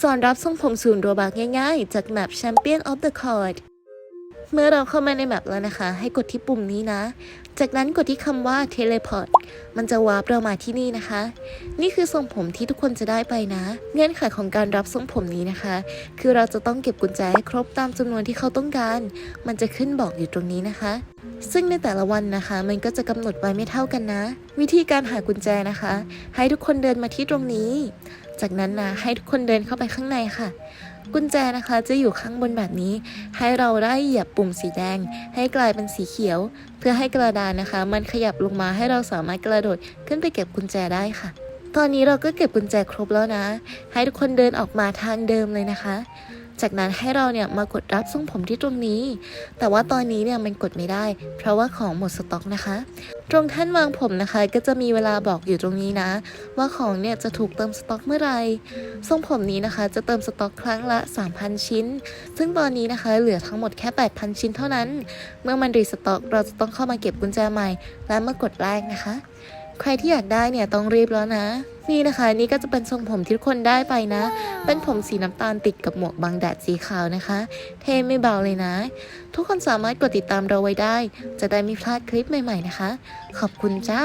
สอนรับทรงผมศูนย์โรบาร์ง่ายๆ จากแมป Champion of the Court เมื่อเราเข้ามาในแมปแล้วนะคะ ให้กดที่ปุ่มนี้นะ จากนั้นกดที่คำว่า Teleport มันจะวาร์ปเรามาที่นี่นะคะ นี่คือทรงผมที่ทุกคนจะได้ไปนะ เงื่อนไขของการรับทรงผมนี้นะคะ คือเราจะต้องเก็บกุญแจให้ครบตามจำนวนที่เขาต้องการ มันจะขึ้นบอกอยู่ตรงนี้นะคะ ซึ่งในแต่ละวันนะคะ มันก็จะกำหนดไว้ไม่เท่ากันนะ วิธีการหากุญแจนะคะ ให้ทุกคนเดินมาที่ตรงนี้ จากนั้นนะให้ทุกคนเดินเข้าไปข้างในค่ะ กุญแจนะคะจะอยู่ข้างบนแบบนี้ ให้เราได้เหยียบปุ่มสีแดง ให้กลายเป็นสีเขียว เพื่อให้กระดานนะคะ มันขยับลงมาให้เราสามารถกระโดดขึ้นไปเก็บกุญแจได้ค่ะตอนนี้เราก็เก็บกุญแจครบแล้วนะ ให้ทุกคนเดินออกมาทางเดิมเลยนะคะ จากนั้นให้เราเนี่ยมากดรับทรงผมที่ตรงนี้ แต่ว่าตอนนี้เนี่ยมันกดไม่ได้ เพราะว่าของหมดสต็อกนะคะ ตรงท่านวางผมนะคะ ก็จะมีเวลาบอกอยู่ตรงนี้นะ ว่าของเนี่ยจะถูกเติมสต็อกเมื่อไหร่ทรงผมนี้นะคะ จะเติมสต็อกครั้งละ 3,000 ชิ้น ซึ่งตอนนี้นะคะ เหลือทั้งหมดแค่ 8,000 ชิ้นเท่านั้น เมื่อมันรีสต็อก เราจะต้องเข้ามาเก็บกุญแจใหม่ และมากดแรกนะคะ ใครที่อยากได้เนี่ยต้องรีบแล้วนะ นี่นะคะนี่ก็จะเป็นทรงผมที่ทุกคนได้ไปนะ เป็นผมสีน้ำตาลติดกับหมวกบางแดดสีขาวนะคะ เท่ไม่เบาเลยนะ ทุกคนสามารถกดติดตามเราไว้ได้ จะได้ไม่พลาดคลิปใหม่ ๆนะคะ ขอบคุณจ้า